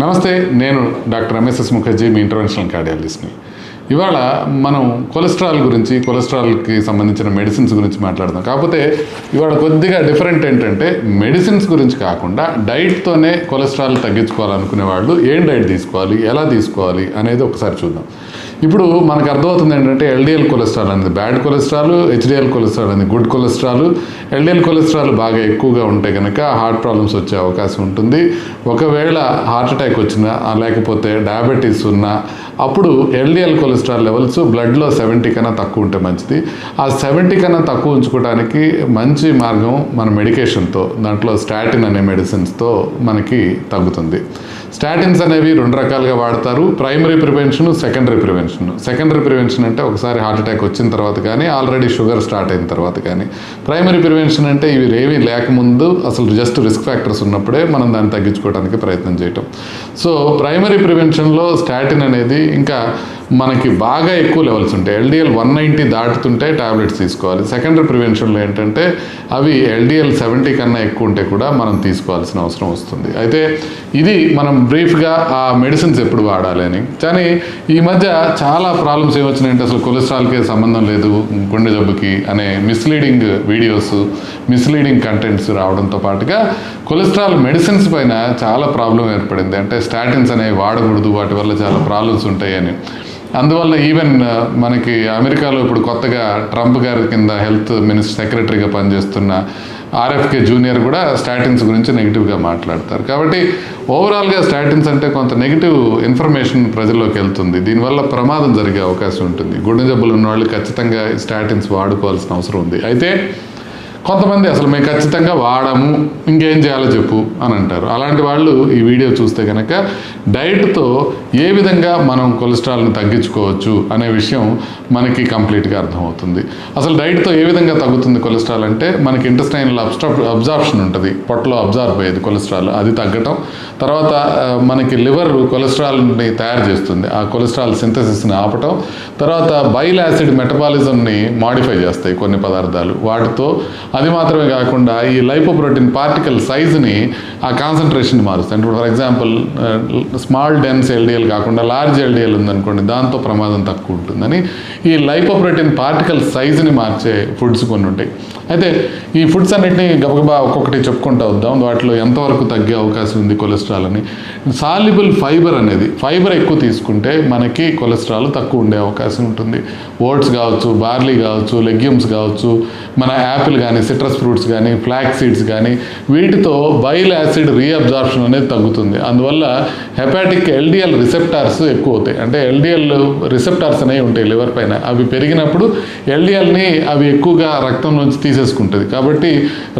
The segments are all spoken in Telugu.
నమస్తే నేను doctor M S S Mukherjee మీ ఇంటర్వెన్షనల్ కార్డియాలజిస్ట్ని ఇవాళ మనం కొలెస్ట్రాల్ గురించి కొలెస్ట్రాల్కి సంబంధించిన మెడిసిన్స్ గురించి మాట్లాడదాం. కాకపోతే ఇవాళ కొద్దిగా డిఫరెంట్ ఏంటంటే మెడిసిన్స్ గురించి కాకుండా డైట్తోనే కొలెస్ట్రాల్ తగ్గించుకోవాలనుకునే వాళ్ళు ఏం డైట్ తీసుకోవాలి ఎలా తీసుకోవాలి అనేది ఒకసారి చూద్దాం. ఇప్పుడు మనకు అర్థమవుతుంది ఏంటంటే ఎల్డిఎల్ కొలెస్ట్రాల్ అనేది బ్యాడ్ కొలెస్ట్రాల్ హెచ్డిఎల్ కొలెస్ట్రాల్ అనేది గుడ్ కొలెస్ట్రాల్. ఎల్డిఎల్ కొలెస్ట్రాల్ బాగా ఎక్కువగా ఉంటే కనుక హార్ట్ ప్రాబ్లమ్స్ వచ్చే అవకాశం ఉంటుంది. ఒకవేళ హార్ట్ అటాక్ వచ్చినా లేకపోతే డయాబెటీస్ ఉన్నా అప్పుడు ఎల్డిఎల్ కొలెస్ట్రాల్ లెవెల్స్ బ్లడ్లో సెవెంటీ కన్నా తక్కువ ఉంటే మంచిది. ఆ సెవెంటీ కన్నా తక్కువ ఉంచుకోవడానికి మంచి మార్గం మన మెడికేషన్తో దాంట్లో స్టాటిన్ అనే మెడిసిన్స్తో మనకి తగ్గుతుంది. స్టాటిన్స్ అనేవి రెండు రకాలుగా వాడతారు. Primary prevention secondary prevention. Secondary prevention అంటే ఒకసారి హార్ట్ అటాక్ వచ్చిన తర్వాత కానీ ఆల్రెడీ షుగర్ స్టార్ట్ అయిన తర్వాత కానీ. ప్రైమరీ ప్రివెన్షన్ అంటే ఇవి ఏమీ లేకముందు అసలు జస్ట్ రిస్క్ ఫ్యాక్టర్స్ ఉన్నప్పుడే మనం దాన్ని తగ్గించుకోవడానికి ప్రయత్నం చేయటం. సో ప్రైమరీ ప్రివెన్షన్లో స్టాటిన్ అనేది ఇంకా మనకి బాగా ఎక్కువ లెవెల్స్ ఉంటాయి. ఎల్డిఎల్ వన్ నైంటీ దాటుతుంటే టాబ్లెట్స్ తీసుకోవాలి. సెకండరీ ప్రివెన్షన్లో ఏంటంటే అవి ఎల్డిఎల్ సెవెంటీ కన్నా ఎక్కువ ఉంటే కూడా మనం తీసుకోవాల్సిన అవసరం వస్తుంది. అయితే ఇది మనం బ్రీఫ్గా ఆ మెడిసిన్స్ ఎప్పుడు వాడాలి అని. కానీ ఈ మధ్య చాలా ప్రాబ్లమ్స్ ఏమొచ్చినాయంటే అసలు కొలెస్ట్రాల్కి సంబంధం లేదు గుండె జబ్బుకి అనే మిస్లీడింగ్ వీడియోస్ మిస్లీడింగ్ కంటెంట్స్ రావడంతో పాటుగా కొలెస్ట్రాల్ మెడిసిన్స్ పైన చాలా ప్రాబ్లం ఏర్పడింది. అంటే స్టాటిన్స్ అనేవి వాడకూడదు వాటి వల్ల చాలా ప్రాబ్లమ్స్ ఉంటాయని. అందువల్ల ఈవెన్ uh, మనకి అమెరికాలో ఇప్పుడు కొత్తగా ట్రంప్ గారి కింద హెల్త్ మినిస్టర్ సెక్రటరీగా పనిచేస్తున్న ఆర్ఎఫ్కే జూనియర్ కూడా స్టాటిన్స్ గురించి నెగిటివ్గా మాట్లాడతారు. కాబట్టి ఓవరాల్గా స్టాటిన్స్ అంటే కొంత నెగిటివ్ ఇన్ఫర్మేషన్ ప్రజల్లోకి వెళ్తుంది. దీనివల్ల ప్రమాదం జరిగే అవకాశం ఉంటుంది. గుండె జబ్బులు ఉన్న వాళ్ళు ఖచ్చితంగా స్టాటిన్స్ వాడుకోవాల్సిన అవసరం ఉంది. అయితే కొంతమంది అసలు మేము ఖచ్చితంగా వాడము ఇంకేం చేయాలో చెప్పు అని అంటారు. అలాంటి వాళ్ళు ఈ వీడియో చూస్తే కనుక డైట్తో ఏ విధంగా మనం కొలెస్ట్రాల్ని తగ్గించుకోవచ్చు అనే విషయం మనకి కంప్లీట్గా అర్థమవుతుంది. అసలు డైట్తో ఏ విధంగా తగ్గుతుంది కొలెస్ట్రాల్ అంటే మనకి ఇంటెస్టైనల్ అబ్స్ట్రా అబ్జార్ప్షన్ ఉంటుంది. పొట్టలో అబ్జార్బ్ అయ్యేది కొలెస్ట్రాల్. అది తగ్గటం తర్వాత మనకి లివర్ కొలెస్ట్రాల్ని తయారు చేస్తుంది. ఆ కొలెస్ట్రాల్ సింథసిస్ని ఆపటం తర్వాత బైల్ యాసిడ్ మెటబాలిజంని మాడిఫై చేస్తాయి కొన్ని పదార్థాలు. వాటితో అది మాత్రమే కాకుండా ఈ లైపోప్రోటీన్ పార్టికల్ సైజుని ఆ కాన్సన్ట్రేషన్ మారుస్తాయి. అంటే for example small dense LDL కాకుండా లార్జ్ ఎల్డిఎల్ ఉందనుకోండి దాంతో ప్రమాదం తక్కువ ఉంటుందని ఈ లైపోప్రోటీన్ పార్టికల్ సైజుని మార్చే ఫుడ్స్ కొన్ని ఉంటాయి. అయితే ఈ ఫుడ్స్ అన్నిటిని గబగబా ఒక్కొక్కటి చెప్పుకుంటూ వద్దాం. వాటిలో ఎంతవరకు తగ్గే అవకాశం ఉంది కొలెస్ట్రాల్ కొలెస్ట్రాల్ని. సాల్యుబుల్ ఫైబర్ అనేది ఫైబర్ ఎక్కువ తీసుకుంటే మనకి కొలెస్ట్రాల్ తక్కువ ఉండే అవకాశం ఉంటుంది. ఓట్స్ కావచ్చు బార్లీ కావచ్చు లెగ్యూమ్స్ కావచ్చు మన యాపిల్ కానీ సిట్రస్ ఫ్రూట్స్ కానీ ఫ్లాక్ సీడ్స్ కానీ వీటితో బైల్ యాసిడ్ రీఅబ్జార్ప్షన్ అనేది తగ్గుతుంది. అందువల్ల హెపాటిక్ ఎల్డిఎల్ రిసెప్టార్స్ ఎక్కువ అవుతాయి. అంటే ఎల్డిఎల్ రిసెప్టార్స్ అనేవి ఉంటాయి లివర్ పైన. అవి పెరిగినప్పుడు ఎల్డిఎల్ని అవి ఎక్కువగా రక్తం నుంచి తీసేసుకుంటుంది. కాబట్టి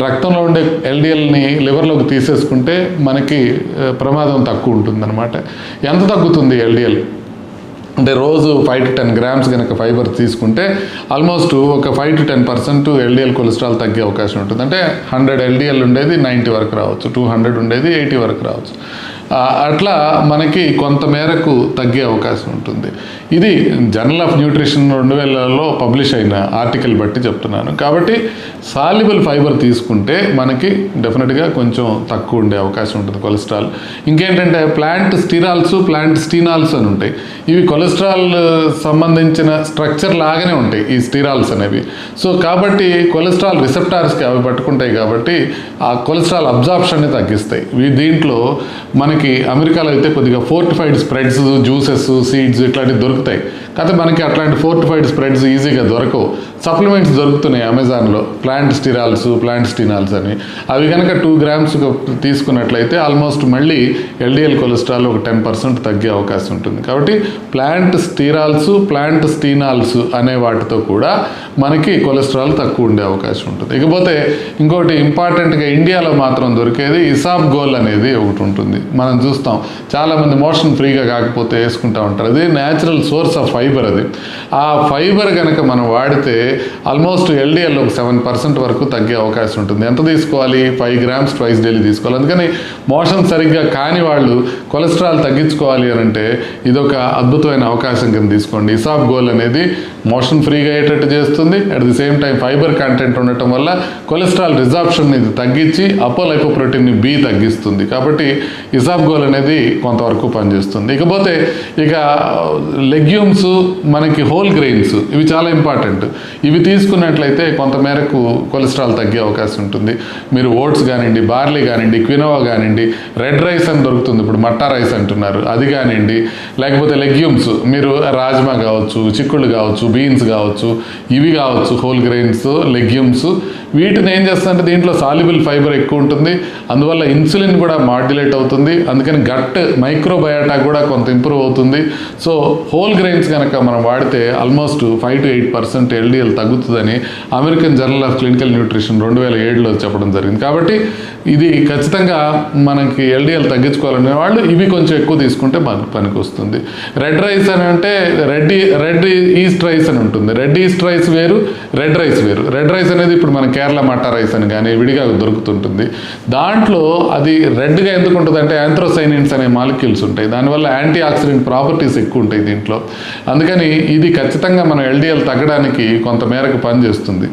రక్తంలో ఉండే ఎల్డిఎల్ని లివర్లోకి తీసేసుకుంటే మనకి ప్రమాదం తక్కువ ఉంటుందన్నమాట. ఎంత తగ్గుతుంది ఎల్డిఎల్? అంటే రోజు ఫైవ్ టు టెన్ గ్రామ్స్ కనుక ఫైబర్ తీసుకుంటే ఆల్మోస్ట్ ఒక five to ten percent LDL cholesterol తగ్గే అవకాశం ఉంటుంది. అంటే హండ్రెడ్ ఎల్డిఎల్ ఉండేది నైంటీ వరకు రావచ్చు టూ హండ్రెడ్ ఉండేది ఎయిటీ వరకు రావచ్చు. అట్లా మనకి కొంత మేరకు తగ్గే అవకాశం ఉంటుంది. ఇది జర్నల్ ఆఫ్ న్యూట్రిషన్ రెండు వేలలో పబ్లిష్ అయిన ఆర్టికల్ బట్టి చెప్తున్నాను. కాబట్టి సాల్యుబుల్ ఫైబర్ తీసుకుంటే మనకి డెఫినెట్గా కొంచెం తక్కువ ఉండే అవకాశం ఉంటుంది కొలెస్ట్రాల్ ఇంకేంటంటే ప్లాంట్ స్టిరాల్స్ ప్లాంట్ స్టీనాల్స్ అని ఉంటాయి. ఇవి కొలెస్ట్రాల్ కొలెస్ట్రాల్ సంబంధించిన స్ట్రక్చర్ లాగానే ఉంటాయి ఈ స్టీరాల్స్ అనేవి. సో కాబట్టి కొలెస్ట్రాల్ రిసెప్టార్స్కి అవి పట్టుకుంటాయి కాబట్టి ఆ కొలెస్ట్రాల్ అబ్జార్ప్షన్ని తగ్గిస్తాయి. దీంట్లో మనకి అమెరికాలో అయితే కొద్దిగా ఫోర్టిఫైడ్ స్ప్రెడ్స్ జ్యూసెస్ సీడ్స్ ఇట్లాంటివి దొరుకుతాయి. కాకపోతే మనకి అట్లాంటి ఫోర్టిఫైడ్ స్ప్రెడ్స్ ఈజీగా దొరకవు. సప్లిమెంట్స్ దొరుకుతున్నాయి అమెజాన్లో. ప్లాంట్ స్టిరాల్స్ ప్లాంట్ స్టినాల్స్ అని. అవి కనుక టూ గ్రామ్స్ తీసుకున్నట్లయితే ఆల్మోస్ట్ మళ్ళీ ఎల్డిఎల్ కొలెస్ట్రాల్ ఒక టెన్ పర్సెంట్ తగ్గే అవకాశం ఉంటుంది. కాబట్టి ప్లాంట్ స్టిరాల్స్ ప్లాంట్ స్టీనాల్స్ అనే వాటితో కూడా మనకి కొలెస్ట్రాల్ తక్కువ ఉండే అవకాశం ఉంటుంది. ఇకపోతే ఇంకోటి ఇంపార్టెంట్గా ఇండియాలో మాత్రం దొరికేది ఇసాబ్ గోల్ అనేది ఒకటి ఉంటుంది. మనం చూస్తాం. చాలామంది మోషన్ ఫ్రీగా కాకపోతే వేసుకుంటూ ఉంటారు. అది న్యాచురల్ సోర్స్ ఆఫ్ ఫైబర్ అది. ఆ ఫైబర్ కనుక మనం వాడితే ఆల్మోస్ట్ ఎల్డిఎల్ ఒక సెవెన్ పర్సెంట్ వరకు తగ్గే అవకాశం ఉంటుంది. ఎంత తీసుకోవాలి? ఫైవ్ గ్రామ్స్ ట్వైస్ డైలీ తీసుకోవాలి. అందుకని మోషన్ సరిగ్గా కాని వాళ్ళు కొలెస్ట్రాల్ తగ్గించుకోవాలి అని అంటే ఇదొక అద్భుతమైన అవకాశం కింద తీసుకోండి. ఇసాబ్ గోల్ అనేది మోషన్ ఫ్రీగా అయ్యేటట్టు చేస్తుంది. At the same time fibre content ఉండటం వల్ల కొలెస్ట్రాల్ రిజార్ప్షన్ ఇది తగ్గించి అపోలైపోప్రోటీన్ బి తగ్గిస్తుంది. కాబట్టి ఇసాబ్ గోల్ అనేది కొంతవరకు పనిచేస్తుంది. ఇకపోతే ఇక లెగ్యూమ్స్ మనకి హోల్ గ్రెయిన్స్ ఇవి చాలా ఇంపార్టెంట్ ఇవి తీసుకున్నట్లయితే కొంత మేరకు కొలెస్ట్రాల్ తగ్గే అవకాశం ఉంటుంది. మీరు ఓట్స్ కానివ్వండి బార్లీ కానివ్వండి క్వినోవా కానివ్వండి రెడ్ రైస్ అని దొరుకుతుంది. ఇప్పుడు మట్టా రైస్ అంటున్నారు. అది కానివ్వండి లేకపోతే లెగ్యూమ్స్ మీరు రాజ్మా కావచ్చు చిక్కుళ్ళు కావచ్చు బీన్స్ కావచ్చు ఇవి కావచ్చు హోల్ గ్రెయిన్స్ లెగ్యూమ్స్ వీటిని ఏం చేస్తారంటే దీంట్లో సాల్యుబుల్ ఫైబర్ ఎక్కువ ఉంటుంది. అందువల్ల ఇన్సులిన్ కూడా మాడ్యులేట్ అవుతుంది. అందుకని గట్ మైక్రోబయాటా కూడా కొంత ఇంప్రూవ్ అవుతుంది. సో హోల్ గ్రెయిన్స్ కనుక మనం వాడితే almost five to eight percent LDL తగ్గుతుందని American journal of clinical nutrition రెండు వేల ఏడులో చెప్పడం జరిగింది. కాబట్టి ఇది ఖచ్చితంగా మనకి ఎల్డిఎల్ తగ్గించుకోవాలనే వాళ్ళు ఇవి కొంచెం ఎక్కువ తీసుకుంటే మనకు పనికి వస్తుంది రెడ్ రైస్ అని అంటే రెడ్ రెడ్ ఈస్ట్ రైస్ అని ఉంటుంది. రెడ్ ఈస్ట్ రైస్ వేరు రెడ్ రైస్ వేరు. రెడ్ రైస్ అనేది ఇప్పుడు మన కేరళ మట్టా రైస్ అని కానీ విడిగా దొరుకుతుంటుంది. దాంట్లో అది రెడ్గా ఎందుకు ఉంటుంది అంటే యాంథ్రోసైనిన్స్ అనే మాలిక్యూల్స్ ఉంటాయి. దానివల్ల యాంటీ ఆక్సిడెంట్ ప్రాపర్టీస్ ఎక్కువ ఉంటాయి దీంట్లో. అందుకని ఇది ఖచ్చితంగా మనం ఎల్డిఎల్ తగ్గడానికి కొంత మేరకు పనిచేస్తుంది.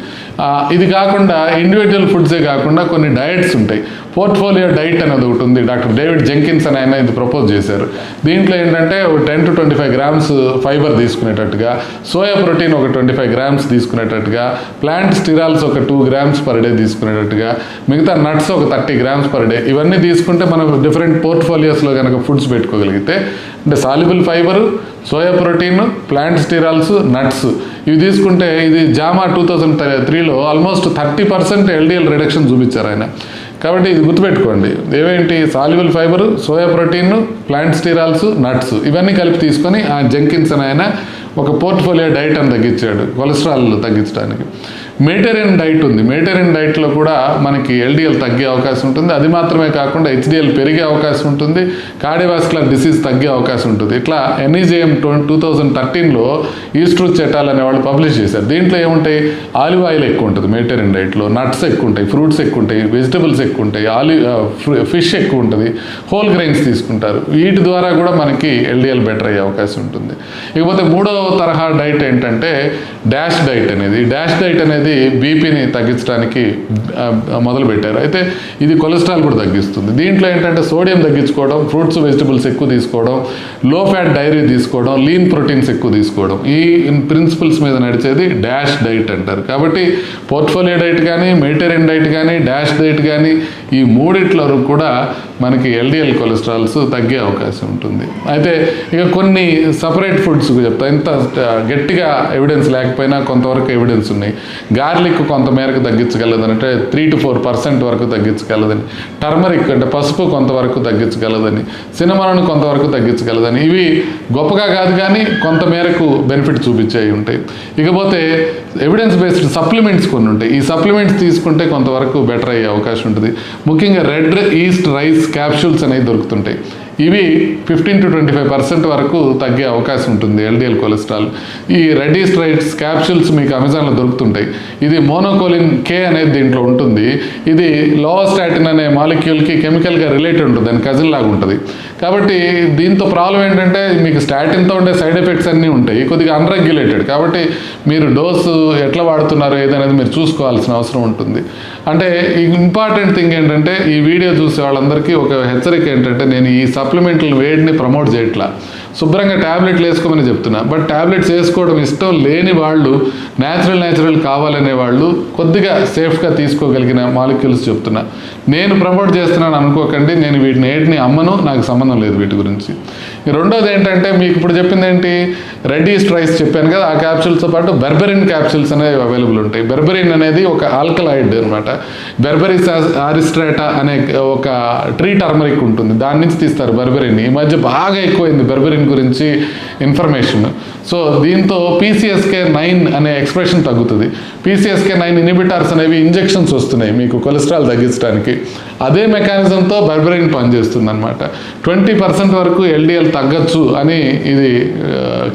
ఇది కాకుండా ఇండివిజువల్ ఫుడ్సే కాకుండా కొన్ని డయట్స్ ఉంటాయి. పోర్ట్ఫోలియో డైట్ అనేది ఒకటి ఉంది. డాక్టర్ డేవిడ్ జెంకిన్స్ అని ఆయన ఇది ప్రపోజ్ చేశారు. దీంట్లో ఏంటంటే ten to twenty five grams fibre తీసుకునేటట్టుగా soya protein ఒక ట్వంటీ ఫైవ్ గ్రామ్స్ తీసుకునేటట్టుగా ప్లాంట్ స్టిరాల్స్ ఒక టూ గ్రామ్స్ పర్ డే తీసుకునేటట్టుగా మిగతా నట్స్ ఒక థర్టీ గ్రామ్స్ పర్ డే ఇవన్నీ తీసుకుంటే మనం డిఫరెంట్ పోర్ట్ఫోలియోస్లో కనుక ఫుడ్స్ పెట్టుకోగలిగితే అంటే soluble fibre soya protein plant sterols nuts ఇవి తీసుకుంటే ఇది జామా టూ థౌజండ్ త్రీలో almost thirty percent LDL reduction చూపించారు ఆయన. కాబట్టి ఇది గుర్తుపెట్టుకోండి. ఏవేంటి? Soluble fibre soya protein plant sterols nuts ఇవన్నీ కలిపి తీసుకొని ఆ జంకిన్స్ ఆయన ఒక పోర్ట్ఫోలియో డైట్ అని తగ్గించాడు. కొలెస్ట్రాల్ తగ్గించడానికి. మెడిటేరియన్ డైట్ ఉంది. మెడిటేరియన్ డైట్లో కూడా మనకి ఎల్డిఎల్ తగ్గే అవకాశం ఉంటుంది. అది మాత్రమే కాకుండా హెచ్డిఎల్ పెరిగే అవకాశం ఉంటుంది. కార్డియోవాస్కులర్ డిసీజ్ తగ్గే అవకాశం ఉంటుంది. ఇట్లా ఎన్ఈజేఎం టూ థౌజండ్ థర్టీన్లో ఈస్ట్రూత్ చెటాల్ అనే వాళ్ళు పబ్లిష్ చేశారు. దీంట్లో ఏముంటాయి? ఆలివ్ ఆయిల్ ఎక్కువ ఉంటుంది మెడిటేరియన్ డైట్లో నట్స్ ఎక్కువ ఉంటాయి ఫ్రూట్స్ ఎక్కువ ఉంటాయి వెజిటబుల్స్ ఎక్కువ ఉంటాయి ఆలివ్ ఫిష్ uh, ఎక్కువ ఉంటుంది. హోల్ గ్రెయిన్స్ తీసుకుంటారు. వీటి ద్వారా కూడా మనకి ఎల్డిఎల్ బెటర్ అయ్యే అవకాశం ఉంటుంది. ఇకపోతే మూడో తరహా డైట్ ఏంటంటే డాష్ డైట్ అనేది. డాష్ డైట్ అనేది బీపీని తగ్గించడానికి మొదలుపెట్టారు మొదలు పెట్టారు అయితే ఇది కొలెస్ట్రాల్ కూడా తగ్గిస్తుంది. దీంట్లో ఏంటంటే సోడియం తగ్గించుకోవడం ఫ్రూట్స్ వెజిటబుల్స్ ఎక్కువ తీసుకోవడం లో ఫ్యాట్ డైరీ తీసుకోవడం లీన్ ప్రోటీన్స్ ఎక్కువ తీసుకోవడం. ఈ ప్రిన్సిపల్స్ మీద నడిచేది డాష్ డైట్ అంటారు. కాబట్టి పోర్ట్ఫోలియో డైట్ కానీ మెడిటేరియన్ డైట్ కానీ డాష్ డైట్ కానీ ఈ మూడిట్లో కూడా మనకి ఎల్డిఎల్ కొలెస్ట్రాల్స్ తగ్గే అవకాశం ఉంటుంది. అయితే ఇక కొన్ని సపరేట్ ఫుడ్స్ చెప్తా. ఇంత గట్టిగా ఎవిడెన్స్ లేకపోయినా కొంతవరకు ఎవిడెన్స్ ఉన్నాయి. గార్లిక్ కొంత మేరకు తగ్గించగలదని అంటే త్రీ టు ఫోర్ పర్సెంట్ వరకు తగ్గించగలదని. టర్మరిక్ అంటే పసుపు కొంతవరకు తగ్గించగలదని. సినిమాలను కొంతవరకు తగ్గించగలదని. ఇవి గొప్పగా కాదు కానీ కొంతమేరకు బెనిఫిట్ చూపించేవి ఉంటాయి. ఇకపోతే ఎవిడెన్స్ బేస్డ్ సప్లిమెంట్స్ కొన్ని ఉంటాయి. ఈ సప్లిమెంట్స్ తీసుకుంటే కొంతవరకు బెటర్ అయ్యే అవకాశం ఉంటుంది. ముఖ్యంగా రెడ్ ఈస్ట్ రైస్ క్యాప్సూల్స్ అనేవి దొరుకుతుంటాయి. ఇవి fifteen to twenty five percent వరకు తగ్గే అవకాశం ఉంటుంది ఎల్డిఎల్ కొలెస్ట్రాల్. ఈ రెడ్ స్ట్రైట్స్ క్యాప్సూల్స్ మీకు అమెజాన్లో దొరుకుతుంటాయి. ఇది మోనోకోలిన్ కే అనేది దీంట్లో ఉంటుంది. ఇది లోవస్టాటిన్ అనే మాలిక్యూల్కి కెమికల్గా రిలేటెడ్ ఉంటుంది. దాని కజిల్ లాగా ఉంటుంది. కాబట్టి దీంతో ప్రాబ్లం ఏంటంటే మీకు స్టాటిన్తో ఉండే సైడ్ ఎఫెక్ట్స్ అన్నీ ఉంటాయి. కొద్దిగా అన్రెగ్యులేటెడ్ కాబట్టి మీరు డోసు ఎట్లా వాడుతున్నారు ఏదనేది మీరు చూసుకోవాల్సిన అవసరం ఉంటుంది. అంటే ఇంపార్టెంట్ థింగ్ ఏంటంటే ఈ వీడియో చూసే వాళ్ళందరికీ ఒక హెచ్చరిక ఏంటంటే నేను ఈ సప్లిమెంట్లు వేడిని ప్రమోట్ చేయట్లా. శుభ్రంగా ట్యాబ్లెట్లు వేసుకోమని చెప్తున్నా. బట్ ట్యాబ్లెట్స్ వేసుకోవడం ఇష్టం లేని వాళ్ళు న్యాచురల్ న్యాచురల్ కావాలనే వాళ్ళు కొద్దిగా సేఫ్గా తీసుకోగలిగిన మాలిక్యూల్స్ చెప్తున్నా. నేను ప్రమోట్ చేస్తున్నాను అనుకోకండి. నేను వీటిని ఏటిని అమ్మను. నాకు సంబంధం లేదు వీటి గురించి. రెండోది ఏంటంటే మీకు ఇప్పుడు చెప్పింది ఏంటి? రెడ్ ఈస్ట్ రైస్ చెప్పాను కదా ఆ క్యాప్సూల్స్తో పాటు బెర్బెరిన్ క్యాప్సూల్స్ అనేవి అవైలబుల్ ఉంటాయి. బెర్బెరిన్ అనేది ఒక ఆల్కలాయిడ్ అనమాట బెర్బెరిస్ ఆరిస్ట్రేటా అనే ఒక ట్రీ టర్మరిక్ ఉంటుంది. దాని నుంచి తీస్తారు బెర్బెరిన్ ఈ మధ్య బాగా ఎక్కువైంది బెర్బెరిన్ గురించి ఇన్ఫర్మేషన్ సో దీంతో పీసీఎస్కే నైన్ అనే ఎక్స్ప్రెషన్ తగ్గుతుంది. పీసీఎస్కే నైన్ ఇనిబిటార్స్ అనేవి ఇంజెక్షన్స్ వస్తున్నాయి మీకు కొలెస్ట్రాల్ తగ్గించడానికి. అదే మెకానిజంతో బర్బరైన్ పనిచేస్తుంది అనమాట ట్వంటీ పర్సెంట్ వరకు ఎల్డిఎల్ తగ్గచ్చు అని ఇది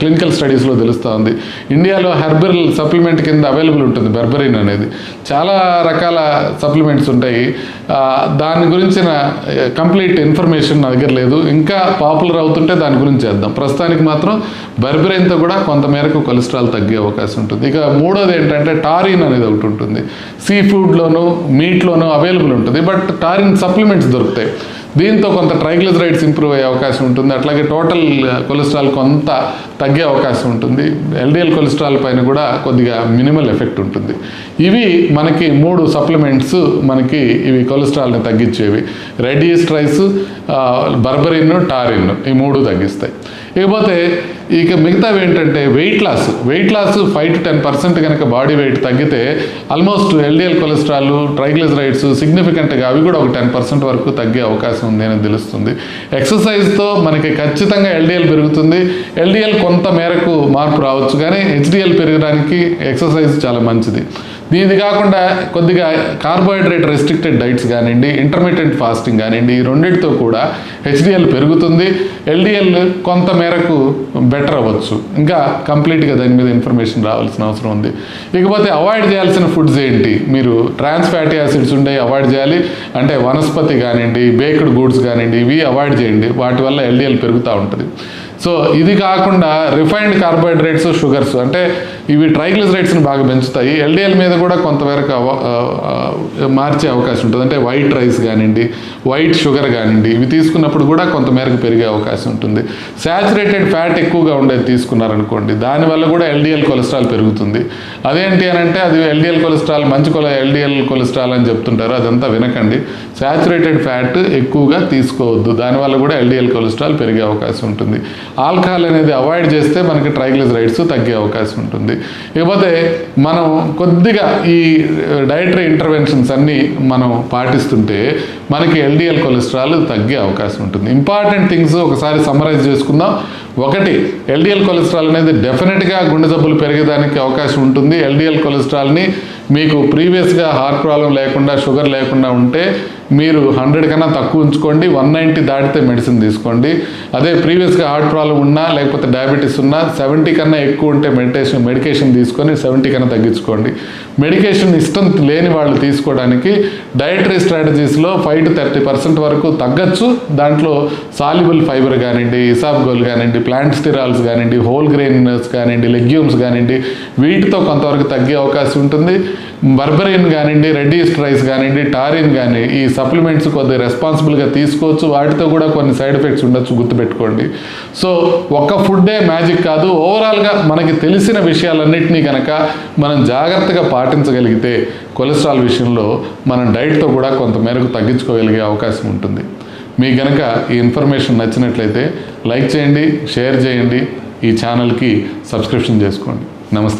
క్లినికల్ స్టడీస్లో తెలుస్తూ ఉంది. ఇండియాలో హెర్బల్ సప్లిమెంట్ కింద అవైలబుల్ ఉంటుంది బెర్బరిన్ అనేది. చాలా రకాల సప్లిమెంట్స్ ఉంటాయి. దాని గురించిన uh, కంప్లీట్ ఇన్ఫర్మేషన్ నా దగ్గర లేదు. ఇంకా పాపులర్ అవుతుంటే దాని గురించి చేద్దాం. ప్రస్తుతానికి మాత్రం బెర్బరైన్తో కూడా కొంత మేరకు కొలెస్ట్రాల్ తగ్గే అవకాశం ఉంటుంది. ఇక మూడోది ఏంటంటే టారిన్ అనేది ఒకటి ఉంటుంది. సీ ఫుడ్లోను మీట్లోను అవైలబుల్ ఉంటుంది. బట్ టారిన్ సప్లిమెంట్స్ దొరుకుతాయి. దీంతో కొంత ట్రైగ్లిజరైడ్స్ ఇంప్రూవ్ అయ్యే అవకాశం ఉంటుంది. అట్లాగే టోటల్ కొలెస్ట్రాల్ కొంత తగ్గే అవకాశం ఉంటుంది. ఎల్డిఎల్ కొలెస్ట్రాల్ పైన కూడా కొద్దిగా మినిమల్ ఎఫెక్ట్ ఉంటుంది. ఇవి మనకి మూడు సప్లిమెంట్స్ మనకి ఇవి కొలెస్ట్రాల్ని తగ్గించేవి. Red yeast rice berberine taurine ఈ మూడు తగ్గిస్తాయి. ఇకపోతే ఇక మిగతావి ఏంటంటే weight loss weight loss five to ten percent కనుక బాడీ వెయిట్ తగ్గితే ఆల్మోస్ట్ ఎల్డిఎల్ కొలెస్ట్రాల్ ట్రైగ్లిజరైడ్స్ సిగ్నిఫికెంట్గా అవి కూడా ఒక టెన్ పర్సెంట్ వరకు తగ్గే అవకాశం ఉంది అని తెలుస్తుంది. ఎక్సర్సైజ్తో మనకి ఖచ్చితంగా ఎల్డిఎల్ పెరుగుతుంది. ఎల్డిఎల్ కొంత మేరకు మార్పు రావచ్చు కానీ హెచ్డిఎల్ పెరగడానికి ఎక్సర్సైజ్ చాలా మంచిది. ఇది కాకుండా కొద్దిగా కార్బోహైడ్రేట్ రెస్ట్రిక్టెడ్ డైట్స్ కానివ్వండి ఇంటర్మీడియట్ ఫాస్టింగ్ కానివ్వండి ఈ రెండింటితో కూడా హెచ్డిఎల్ పెరుగుతుంది. ఎల్డిఎల్ కొంత మేరకు బెటర్ అవ్వచ్చు. ఇంకా కంప్లీట్గా దాని మీద ఇన్ఫర్మేషన్ రావాల్సిన అవసరం ఉంది. ఇకపోతే అవాయిడ్ చేయాల్సిన ఫుడ్స్ ఏంటి? మీరు ట్రాన్స్ ఫ్యాటీ యాసిడ్స్ ఉండే అవాయిడ్ చేయాలి. అంటే వనస్పతి కానివ్వండి బేక్డ్ గూడ్స్ కానివ్వండి ఇవి అవాయిడ్ చేయండి. వాటి వల్ల ఎల్డిఎల్ పెరుగుతూ ఉంటుంది. సో ఇది కాకుండా రిఫైన్డ్ కార్బోహైడ్రేట్స్ షుగర్స్ అంటే ఇవి ట్రైగ్లిజరైడ్స్ని బాగా పెంచుతాయి. ఎల్డిఎల్ మీద కూడా కొంతవరకు అవ- మార్చే అవకాశం ఉంటుంది. అంటే వైట్ రైస్ కానివ్వండి వైట్ షుగర్ కానివ్వండి ఇవి తీసుకున్నప్పుడు కూడా కొంత మేరకు పెరిగే అవకాశం ఉంటుంది. శాచురేటెడ్ ఫ్యాట్ ఎక్కువగా ఉండేది తీసుకున్నారనుకోండి దానివల్ల కూడా ఎల్డిఎల్ కొలెస్ట్రాల్ పెరుగుతుంది. అదేంటి అని అంటే అది ఎల్డిఎల్ కొలెస్ట్రాల్ మంచి కొల ఎల్డిఎల్ కొలెస్ట్రాల్ అని చెప్తుంటారు అదంతా వినకండి. శాచురేటెడ్ ఫ్యాట్ ఎక్కువగా తీసుకోవద్దు దానివల్ల కూడా ఎల్డిఎల్ కొలెస్ట్రాల్ పెరిగే అవకాశం ఉంటుంది. ఆల్కహాల్ అనేది అవాయిడ్ చేస్తే మనకి ట్రైగ్లిజరైడ్స్ తగ్గే అవకాశం ఉంటుంది. ఇకపోతే మనం కొద్దిగా ఈ డైటరీ ఇంటర్వెన్షన్స్ అన్నీ మనం పాటిస్తుంటే మనకి ఎల్డిఎల్ కొలెస్ట్రాల్ తగ్గే అవకాశం ఉంటుంది. ఇంపార్టెంట్ థింగ్స్ ఒకసారి సమ్మరైజ్ చేసుకుందాం. ఒకటి ఎల్డిఎల్ కొలెస్ట్రాల్ అనేది డెఫినెట్గా గుండె జబ్బులు పెరిగేదానికి అవకాశం ఉంటుంది. ఎల్డిఎల్ కొలెస్ట్రాల్ని మీకు ప్రీవియస్గా హార్ట్ ప్రాబ్లం లేకుండా షుగర్ లేకుండా ఉంటే మీరు హండ్రెడ్ కన్నా తక్కువ ఉంచుకోండి వన్ నైంటీ దాటితే మెడిసిన్ తీసుకోండి. అదే ప్రీవియస్గా హార్ట్ ప్రాబ్లం ఉన్నా లేకపోతే డయాబెటీస్ ఉన్నా సెవెంటీ కన్నా ఎక్కువ ఉంటే మెడిటేషన్ మెడికేషన్ తీసుకొని సెవెంటీ కన్నా తగ్గించుకోండి. మెడికేషన్ ఇష్టం లేని వాళ్ళు తీసుకోవడానికి డైటరీ స్ట్రాటజీస్లో ఫైవ్ టు థర్టీ పర్సెంట్ వరకు తగ్గచ్చు. దాంట్లో సాల్యుబుల్ ఫైబర్ కానివ్వండి ఇసాబ్గోల్ కానివ్వండి ప్లాంట్ స్టిరాల్స్ కానివ్వండి హోల్ గ్రెయిన్స్ కానివ్వండి లెగ్యూమ్స్ కానివ్వండి వీటితో కొంతవరకు తగ్గే అవకాశం ఉంటుంది. బర్బరిన్ కానివ్వండి రెడ్ రైస్ కానివ్వండి టారిన్ కానీ ఈ సప్లిమెంట్స్ కొద్దిగా రెస్పాన్సిబుల్గా తీసుకోవచ్చు. వాటితో కూడా కొన్ని సైడ్ ఎఫెక్ట్స్ ఉండొచ్చు గుర్తుపెట్టుకోండి. సో ఒక్క ఫుడ్డే మ్యాజిక్ కాదు. ఓవరాల్గా మనకి తెలిసిన విషయాలన్నింటినీ కనుక మనం జాగ్రత్తగా పాటించగలిగితే కొలెస్ట్రాల్ విషయంలో మనం డైట్తో కూడా కొంత మేరకు తగ్గించుకోగలిగే అవకాశం ఉంటుంది. మీకు గనక ఈ ఇన్ఫర్మేషన్ నచ్చినట్లయితే లైక్ చేయండి షేర్ చేయండి. ఈ ఛానల్కి సబ్స్క్రిప్షన్ చేసుకోండి. నమస్తే.